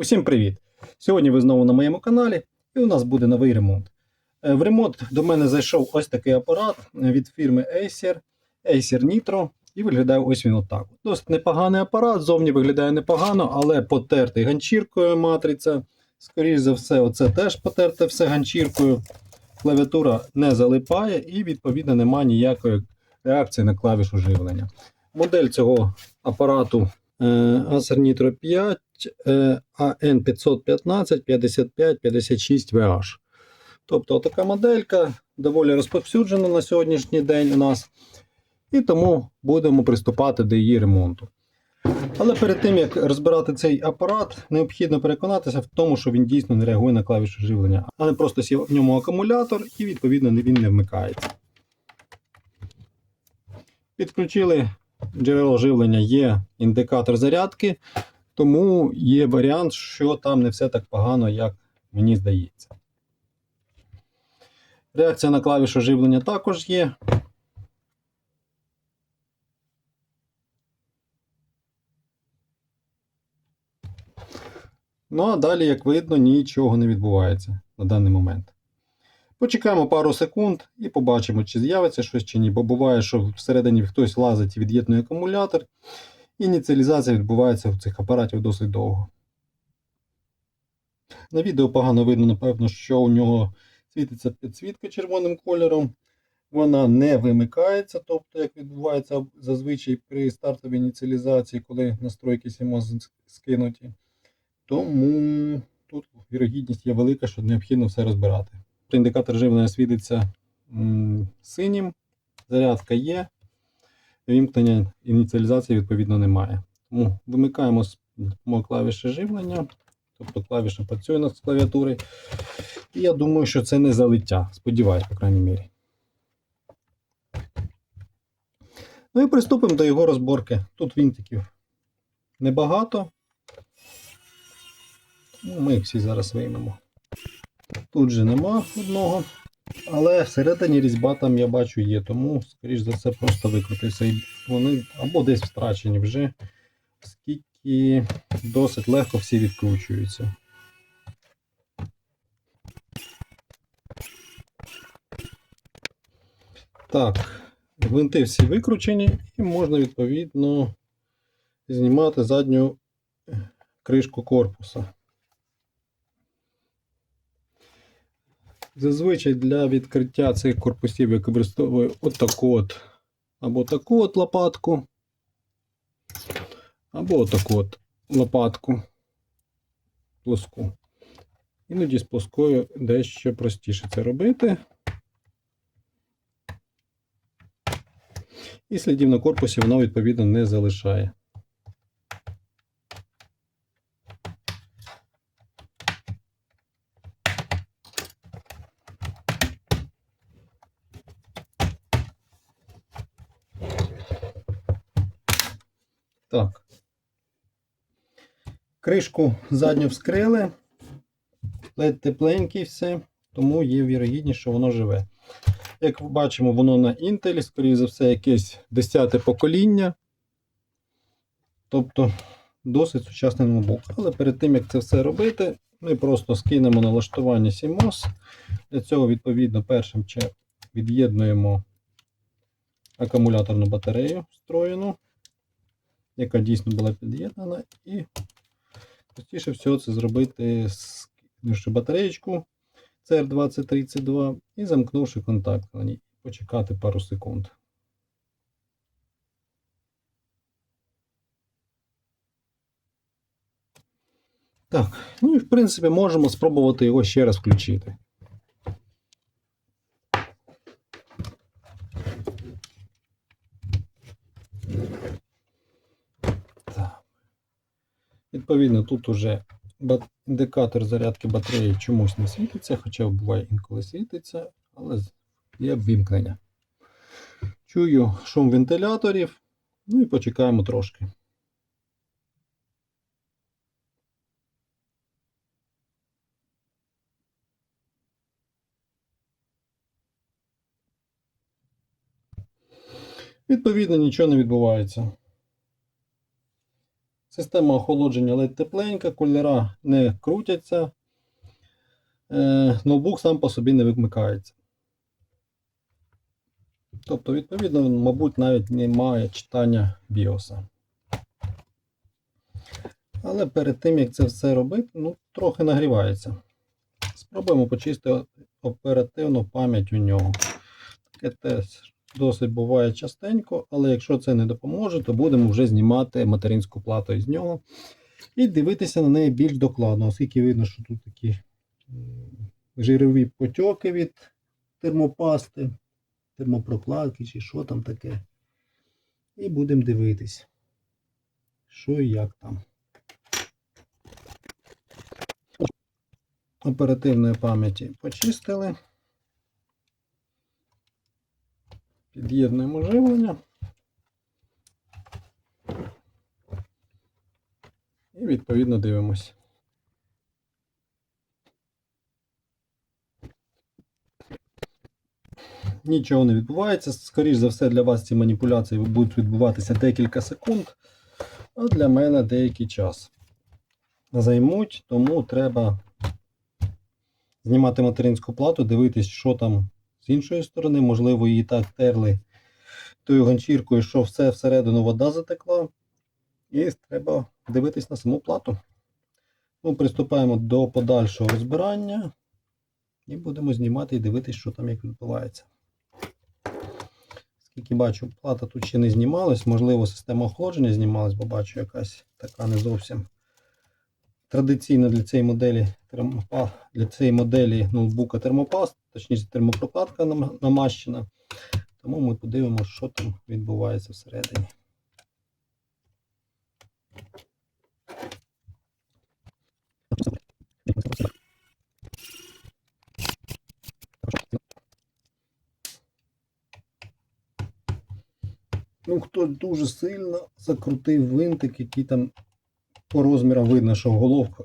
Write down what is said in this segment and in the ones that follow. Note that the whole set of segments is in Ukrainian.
Усім привіт! Сьогодні ви знову на моєму каналі і у нас буде новий ремонт. Е, В ремонт до мене зайшов ось такий апарат від фірми Acer, Acer Nitro, і виглядає ось він отак. Досить непоганий апарат, зовні виглядає непогано, але потертий ганчіркою матриця. Скоріше за все, оце теж потерте все ганчіркою. Клавіатура не залипає і, відповідно, немає ніякої реакції на клавішу живлення. Модель цього апарату е, Acer Nitro 5 е, AN515 55 56 VH. Тобто така моделька доволі розповсюджена на сьогоднішній день у нас. І тому будемо приступати до її ремонту. Але перед тим як розбирати цей апарат, необхідно переконатися в тому, що він дійсно не реагує на клавішу живлення, а не просто сів в ньому акумулятор і відповідно він не вмикається. Підключили джерело живлення, є індикатор зарядки, тому є варіант, що там не все так погано, як мені здається. Реакція на клавішу живлення також є. Ну а далі, як видно, нічого не відбувається на даний момент. Почекаємо пару секунд і побачимо, чи з'явиться щось чи ні, бо буває, що всередині хтось лазить і від'єднує акумулятор. Ініціалізація відбувається в цих апаратів досить довго. На відео погано видно, напевно, що у нього світиться підсвітка червоним кольором. Вона не вимикається, тобто, як відбувається зазвичай при стартовій ініціалізації, коли настройки CMOS скинуті. Тому тут вірогідність є велика, що необхідно все розбирати. Індикатор живлення світиться м, синім, зарядка є, вімкнення ініціалізації відповідно немає. Тому вимикаємо з клавіші живлення, тобто клавіша працює на клавіатурі. І я думаю, що це не залиття. Сподіваюсь, по крайній мірі. Ну і приступимо до його розборки. Тут вінтиків небагато. Ну, Ми їх всі зараз виймемо. Тут же нема одного. Але всередині різьба там я бачу є, тому, скоріш за все, просто викрутився. І вони або десь втрачені вже, оскільки досить легко всі відкручуються. Так, гвинти всі викручені, і можна відповідно знімати задню кришку корпуса. Зазвичай для відкриття цих корпусів я використовую отаку от, або таку от лопатку, або отаку от лопатку плоску. Іноді з плоскою дещо простіше це робити. І слідів на корпусі воно відповідно не залишає. Так. Кришку задню вскрили. Ледь тепленький все, тому є вірогідність, що воно живе. Як бачимо, воно на Intel, скоріше за все, якесь 10 покоління. Тобто досить сучасний ноутбук. Але перед тим, як це все робити, ми просто скинемо налаштування CMOS. Для цього, відповідно, першим від'єднуємо акумуляторну батарею встроєну, яка дійсно була під'єднана. І простіше всього це зробити, скинувши батареєчку CR2032 і замкнувши контакт на ній. Почекати пару секунд. Так, ну і в принципі можемо спробувати його ще раз включити. Відповідно, тут уже індикатор зарядки батареї чомусь не світиться, хоча буває інколи світиться, але є ввімкнення. Чую шум вентиляторів, ну і почекаємо трошки. Відповідно, нічого не відбувається. Система охолодження ледь тепленька, кольора не крутяться. Е, ноутбук сам по собі не вимикається. Тобто, відповідно, мабуть, навіть немає читання BIOS. Але перед тим, як це все робити, ну, трохи нагрівається. Спробуємо почистити оперативну пам'ять у нього. Таке теж досить буває частенько, але якщо це не допоможе, то будемо вже знімати материнську плату із нього і дивитися на неї більш докладно, оскільки видно, що тут такі жирові потьоки від термопасти, термопрокладки чи що там таке. І будемо дивитись, що і як там. Оперативної пам'яті почистили. Під'єднуємо живлення. І відповідно дивимось. Нічого не відбувається. Скоріше за все, для вас ці маніпуляції будуть відбуватися декілька секунд, а для мене деякий час. Займуть, тому треба знімати материнську плату, дивитись, що там з іншої сторони, можливо, її так терли тою ганчіркою, що все всередину вода затекла. І треба дивитись на саму плату. Ну, приступаємо до подальшого розбирання і будемо знімати і дивитись, що там як відбувається. Скільки бачу, плата тут ще не знімалась, можливо, система охолодження знімалась, бо бачу якась така не зовсім традиційно для цієї моделі термопа- для цієї моделі ноутбука термопаст, точніше термопрокладка намащена. Тому ми подивимося, що там відбувається всередині. Ну, хто дуже сильно закрутив винтик, який там по розмірам видно, що головка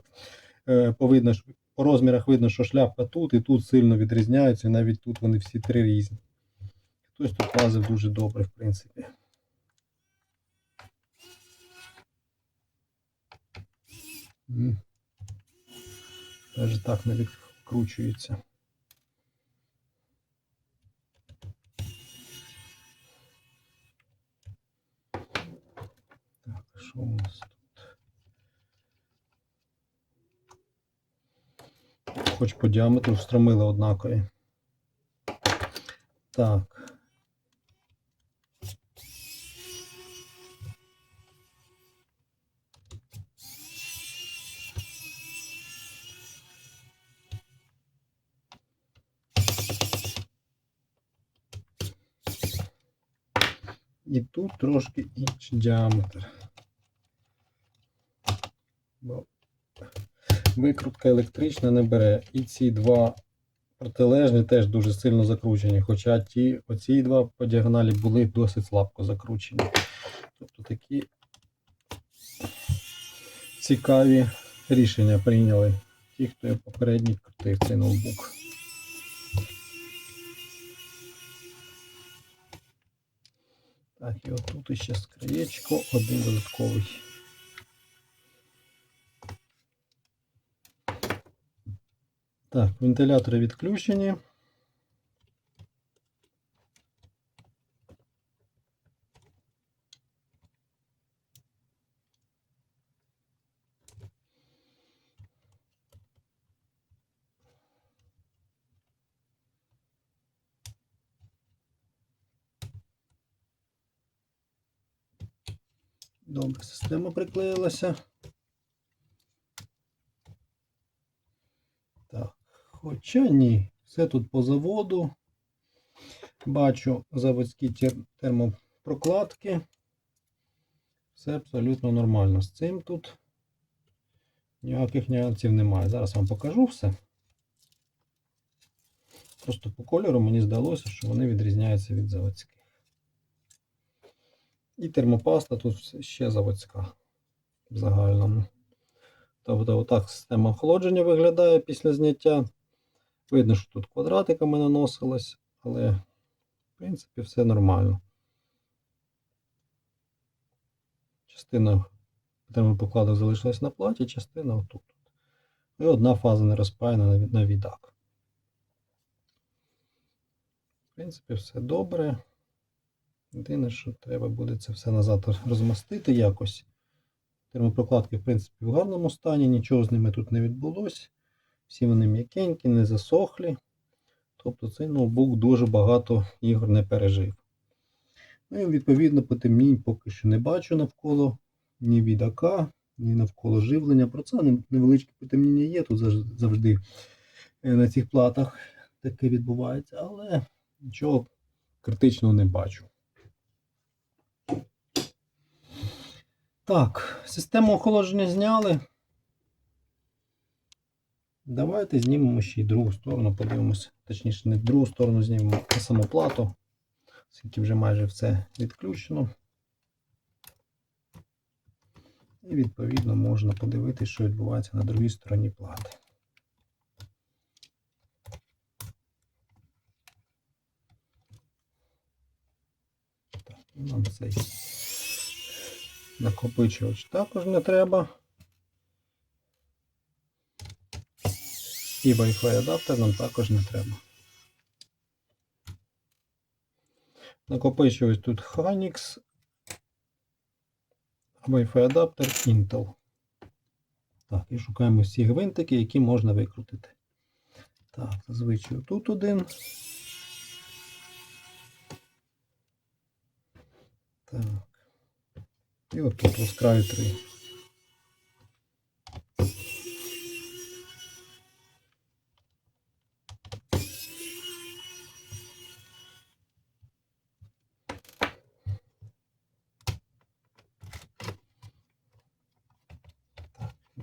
е, повидно, що- по розмірах видно, що шляпка тут і тут сильно відрізняються, і навіть тут вони всі три різні. Хтось тут лазив дуже добре, в принципі. Навіть так не відкручується. Так, а що у нас тут? Хоч по діаметру встромили однакові. Так. І тут трошки інший діаметр. Бо викрутка електрична не бере. І ці два протилежні теж дуже сильно закручені. Хоча ті, оці два по діагоналі були досить слабко закручені. Тобто такі цікаві рішення прийняли ті, хто попередній крутив цей ноутбук. Так, і отут ще скриєчко, один додатковий. Так, вентилятори відключені. Добре, система приклеїлася. Так, хоча ні, все тут по заводу. Бачу заводські термопрокладки. Все абсолютно нормально. З цим тут ніяких нюансів немає. Зараз вам покажу все. Просто по кольору мені здалося, що вони відрізняються від заводських. І термопаста тут ще заводська в загальному. Тобто, отак система охолодження виглядає після зняття. Видно, що тут квадратиками наносилось, але в принципі все нормально. Частина термопокладок залишилась на платі, частина отут. І одна фаза не розпаяна на, від- відак. В принципі, все добре. Єдине, що треба буде це все назад розмастити якось. Термопрокладки, в принципі, в гарному стані, нічого з ними тут не відбулося. Всі вони м'якенькі, не засохлі. Тобто цей ноутбук дуже багато ігор не пережив. Ну і відповідно потемнінь поки що не бачу навколо ні від ні навколо живлення. Про це не- невеличке потемніння є тут завжди е, на цих платах таке відбувається, але нічого критичного не бачу. Так, систему охолодження зняли. Давайте знімемо ще й другу сторону, подивимося. Точніше, не другу сторону знімемо, а саму плату, оскільки вже майже все відключено. І відповідно можна подивитися, що відбувається на другій стороні плати. Так, нам цей накопичувач також не треба. І Wi-Fi адаптер нам також не треба. Накопичувач тут Hynix, Wi-Fi адаптер Intel. Так, і шукаємо всі гвинтики, які можна викрутити. Так, зазвичай тут один. Так. І отут ось краю три.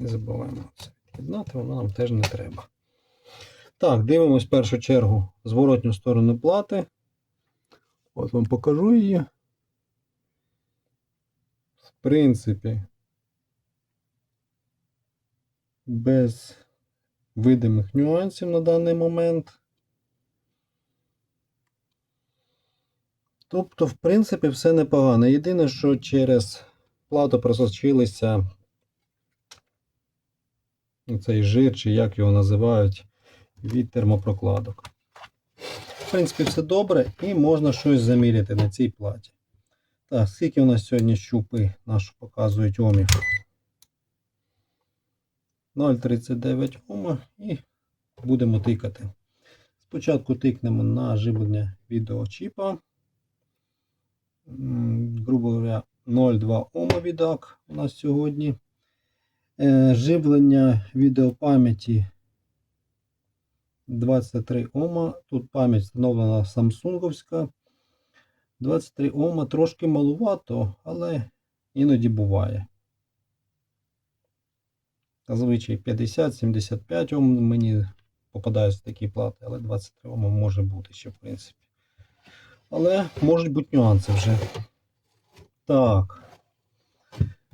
Не забуваємо це від'єднати, воно нам теж не треба. Так, дивимось в першу чергу зворотню сторону плати. От вам покажу її. В принципі, без видимих нюансів на даний момент. Тобто, в принципі, все непогано. Єдине, що через плату просочилися цей жир, чи як його називають, від термопрокладок. В принципі, все добре, і можна щось заміряти на цій платі. Так, скільки у нас сьогодні щупи наші показують омів? 0,39 ома і будемо тикати. Спочатку тикнемо на живлення відеочіпа. Грубо говоря, 0,2 ома відак у нас сьогодні. Е, Живлення відеопам'яті 23 Ома. Тут пам'ять встановлена самсунговська. 23 Ома трошки малувато, але іноді буває. Зазвичай 50-75 Ом мені попадаються такі плати, але 23 Ома може бути ще, в принципі. Але можуть бути нюанси вже. Так.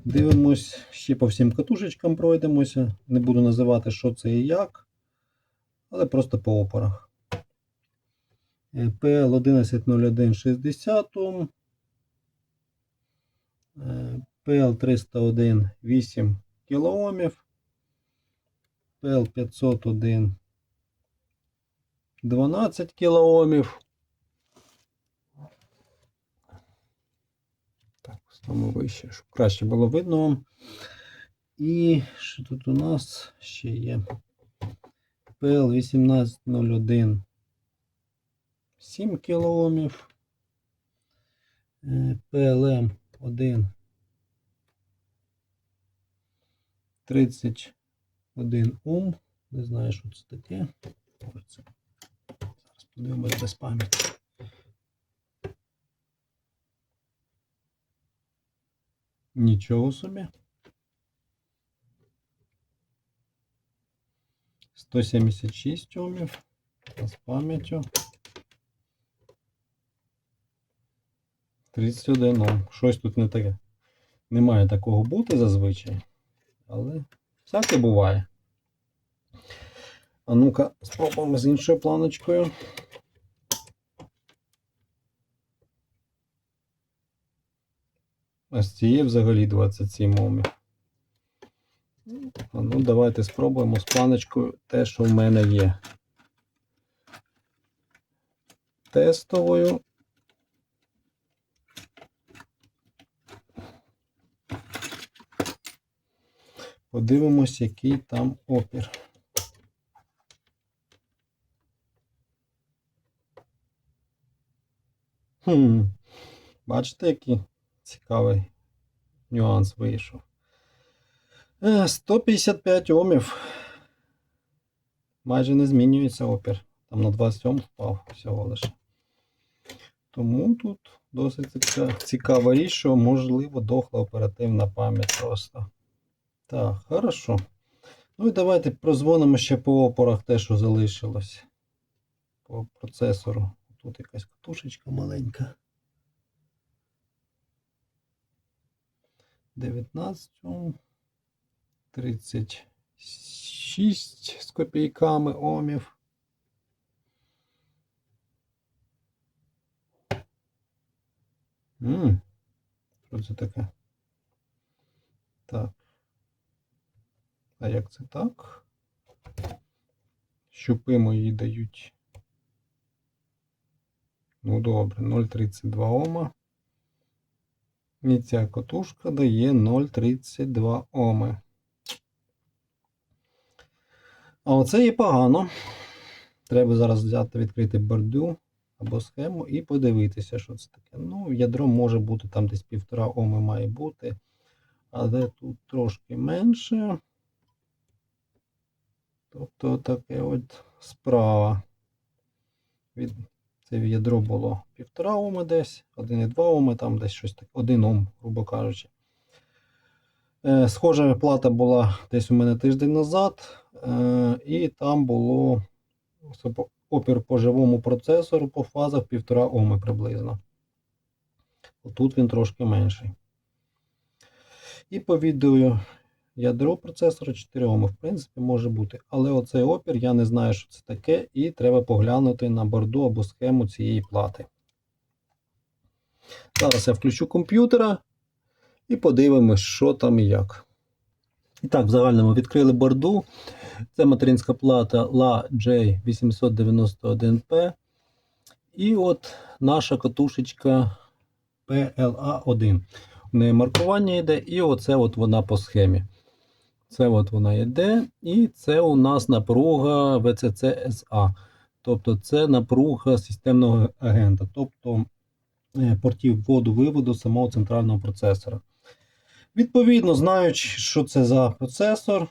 Дивимось, ще по всім катушечкам пройдемося. Не буду називати, що це і як, але просто по опорах. PL 110160 Ом. PL 301 8 кОмів. PL 501 12 кОмів. Ставимо вище, щоб краще було видно вам. І що тут у нас ще є? PL 1801 7 кОмів. PLM 1 31 Ом. Не знаю, що це таке. Зараз подивимось без пам'яті. Нічого собі. 176 омів. З пам'яттю. 31 ом. Щось тут не таке. Не має такого бути зазвичай. Але всяке буває. А ну-ка, спробуємо з іншою планочкою. А з цієї взагалі 27 омів. Ну, давайте спробуємо з планочкою те, що в мене є. Тестовою. Подивимось, який там опір. Хм. Бачите, який цікавий нюанс вийшов. Е, 155 омів. Майже не змінюється опір. Там на 27 впав всього лише. Тому тут досить ціка- цікава річ, що можливо дохла оперативна пам'ять просто. Так, хорошо. Ну і давайте прозвонимо ще по опорах те, що залишилось. По процесору. Тут якась катушечка маленька. 19, 36 з копійками омів. М, Що це таке? Так. А як це так? Щупи мої дають. Ну добре, 0,32 Ома. І ця котушка дає 0,32 Оми. А оце є погано. Треба зараз взяти, відкрити бордю або схему і подивитися, що це таке. Ну, ядро може бути там десь півтора Оми має бути. Але тут трошки менше. Тобто таке от справа. Від це ядро було 1,5 Оми десь, 1,2 Оми, там десь щось таке, 1 Ом, грубо кажучи. Е, схожа плата була десь у мене тиждень назад, е, і там було опір по живому процесору по фазах 1,5 Оми приблизно. Отут він трошки менший. І по відео ядро процесора 4 Оми, в принципі, може бути. Але оцей опір я не знаю, що це таке, і треба поглянути на борду або схему цієї плати. Зараз я включу комп'ютера і подивимось, що там і як. І так, в загальному відкрили борду. Це материнська плата La J891P. І от наша катушечка PLA1. У неї маркування йде, і оце от вона по схемі. Це от вона йде, і це у нас напруга SA. Тобто це напруга системного агента, тобто е, портів вводу-виводу самого центрального процесора. Відповідно, знаючи, що це за процесор,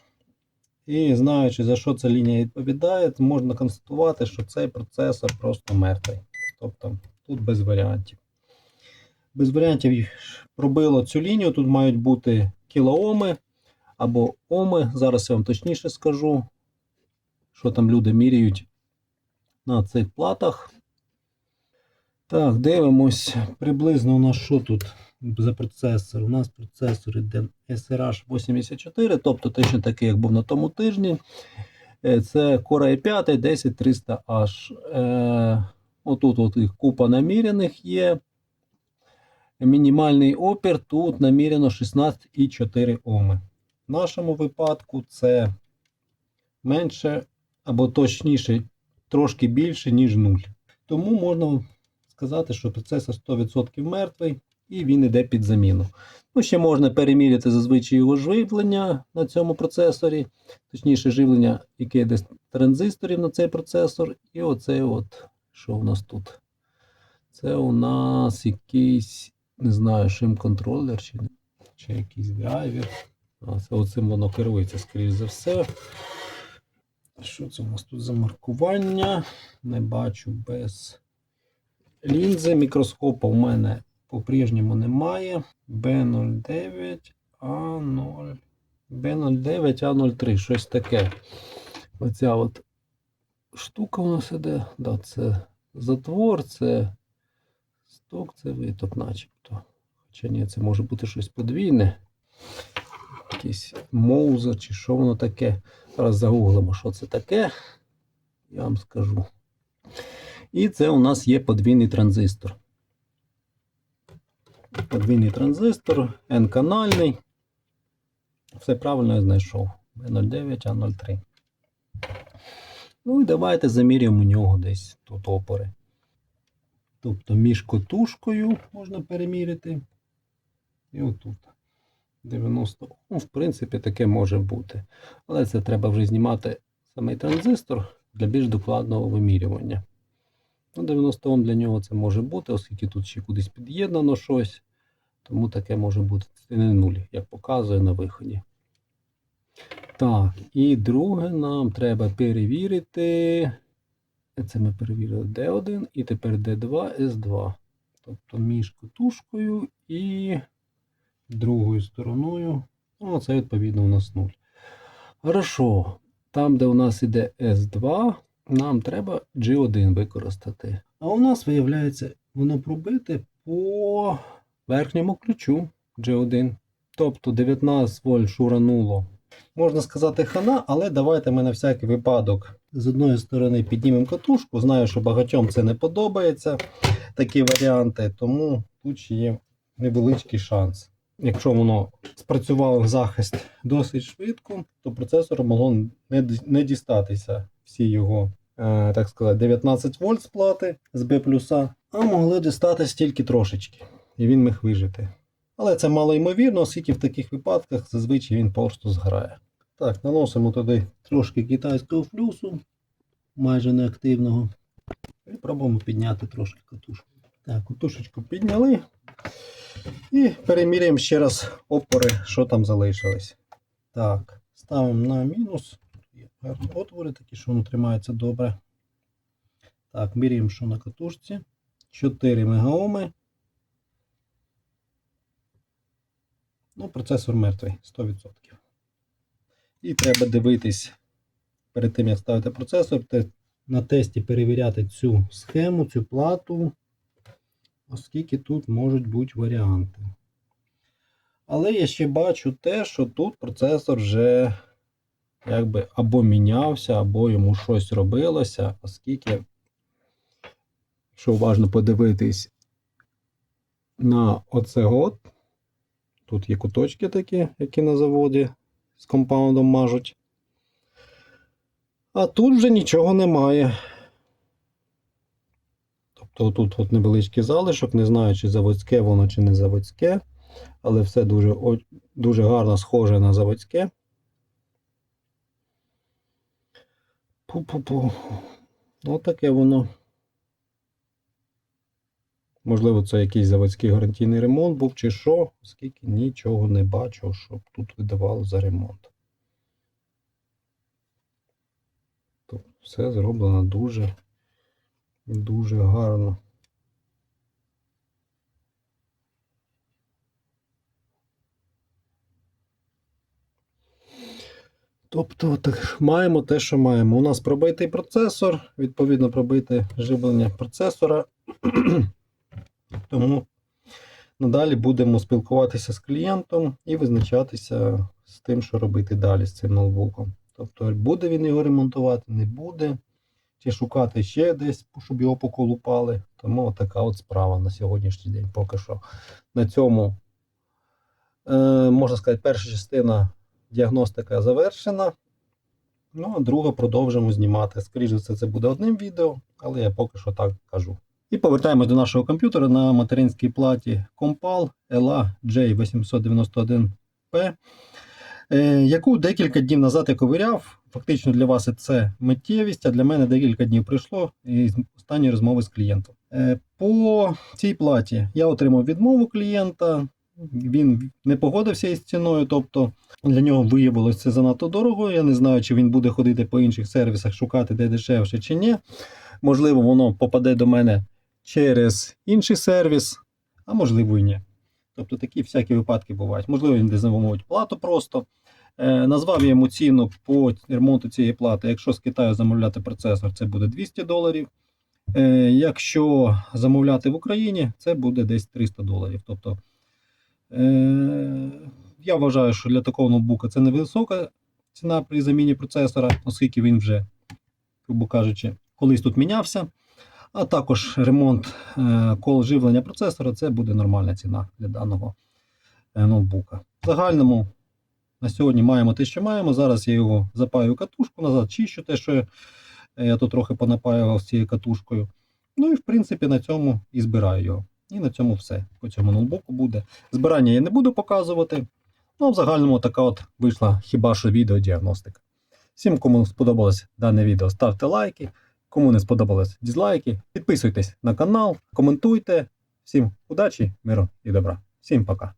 і знаючи, за що ця лінія відповідає, можна констатувати, що цей процесор просто мертвий. Тобто тут без варіантів. Без варіантів пробило цю лінію. Тут мають бути кілооми або оми. Зараз я вам точніше скажу, що там люди міряють на цих платах. Так, дивимось. Приблизно у нас що тут за процесор? У нас процесор іде SRH 84, тобто точно такий, як був на тому тижні. Е, Це Core i5 10300H. Е, Отут от їх купа намірених є. Мінімальний опір тут намірено 16,4 Оми. В нашому випадку це менше або точніше, трошки більше, ніж 0. Тому можна сказати, що процесор 100% мертвий і він йде під заміну. Ну, ще можна переміряти зазвичай його живлення на цьому процесорі, точніше, живлення, яке йде з транзисторів на цей процесор. І оце от, що у нас тут? Це у нас якийсь, не знаю, шим-контролер чи, чи якийсь драйвер. Це оцим воно керується, скоріш за все. Що це у нас тут за маркування? Не бачу без лінзи. Мікроскопа в мене по-прежньому немає. B09 A0. B09 A03, щось таке. Оця от штука у нас іде. Да, це затвор, це сток, це виток, начебто. Хоча ні, це може бути щось подвійне. Якийсь моуза чи що воно таке. Зараз загуглимо, що це таке. Я вам скажу. І це у нас є подвійний транзистор. Подвійний транзистор, N-канальний. Все правильно я знайшов. B09, A03. Ну і давайте заміряємо у нього десь тут опори. Тобто між котушкою можна переміряти. І отут. 90. Ну, в принципі, таке може бути. Але це треба вже знімати самий транзистор для більш докладного вимірювання. Ну, 90 Ом для нього це може бути, оскільки тут ще кудись під'єднано щось. Тому таке може бути. Не нуль, як показує на виході. Так, і друге нам треба перевірити. Це ми перевірили D1 і тепер D2, S2. Тобто між катушкою і другою стороною. Ну, це відповідно у нас 0. Хорошо. Там, де у нас іде S2, нам треба G1 використати. А у нас, виявляється, воно пробите по верхньому ключу G1. Тобто 19 вольт шурануло. Можна сказати хана, але давайте ми на всякий випадок з одної сторони піднімемо катушку. Знаю, що багатьом це не подобається, такі варіанти, тому тут є невеличкий шанс. Якщо воно спрацювало в захист досить швидко, то процесору могло не, дістатися всі його, е, так сказати, 19 вольт з плати з B+, а могли дістатись тільки трошечки, і він міг вижити. Але це мало ймовірно, оскільки в таких випадках зазвичай він просто зграє. Так, наносимо туди трошки китайського флюсу, майже неактивного. І пробуємо підняти трошки катушку. Так, катушечку підняли. І переміряємо ще раз опори, що там залишилось. Так, ставимо на мінус. Отвори, такі, що воно тримається добре. Так, міряємо, що на катушці. 4 мегаоми. Ну, процесор мертвий 100%. І треба дивитись перед тим, як ставити процесор, на тесті перевіряти цю схему, цю плату, оскільки тут можуть бути варіанти. Але я ще бачу те, що тут процесор вже якби або мінявся, або йому щось робилося, оскільки, якщо уважно подивитись на оце от, тут є куточки такі, які на заводі з компаундом мажуть. А тут вже нічого немає. Тобто тут от невеличкий залишок, не знаю, чи заводське воно, чи не заводське, але все дуже, дуже гарно схоже на заводське. Пу-пу-пу. Ну, таке воно. Можливо, це якийсь заводський гарантійний ремонт був, чи що, оскільки нічого не бачу, щоб тут видавало за ремонт. Тобто все зроблено дуже, дуже гарно. Тобто так, маємо те, що маємо. У нас пробитий процесор, відповідно, пробите живлення процесора. Тому надалі будемо спілкуватися з клієнтом і визначатися з тим, що робити далі з цим ноутбуком. Тобто, буде він його ремонтувати, не буде, чи шукати ще десь, щоб його поколупали. Тому така от справа на сьогоднішній день. Поки що на цьому, е, можна сказати, перша частина діагностика завершена. Ну, а друга продовжимо знімати. Скоріше за все, це буде одним відео, але я поки що так кажу. І повертаємось до нашого комп'ютера на материнській платі Compal LA J891P, е, яку декілька днів назад я ковиряв. Фактично для вас це миттєвість, а для мене декілька днів прийшло із останньої розмови з клієнтом. Е, По цій платі я отримав відмову клієнта. Він не погодився із ціною, тобто для нього виявилося це занадто дорого. Я не знаю, чи він буде ходити по інших сервісах, шукати де дешевше чи ні. Можливо, воно попаде до мене через інший сервіс, а можливо і ні. Тобто такі всякі випадки бувають. Можливо, він замовить плату просто. Е, назвав я йому ціну по ремонту цієї плати. Якщо з Китаю замовляти процесор, це буде 200 доларів. Е, якщо замовляти в Україні, це буде десь 300 доларів. Тобто, е, я вважаю, що для такого ноутбука це невисока ціна при заміні процесора, оскільки він вже, грубо кажучи, колись тут мінявся. А також ремонт кол живлення процесора це буде нормальна ціна для даного ноутбука. В загальному На сьогодні маємо те, що маємо. Зараз я його запаю катушку назад, чищу те, що я, я тут трохи понапаював з цією катушкою. Ну і в принципі на цьому і збираю його. І на цьому все. По цьому ноутбуку буде. Збирання я не буду показувати. Ну, а в загальному така от вийшла хіба що відеодіагностика. Всім, кому сподобалось дане відео, ставте лайки. Кому не сподобалось дізлайки, підписуйтесь на канал, коментуйте. Всім удачі, миру і добра. Всім пока.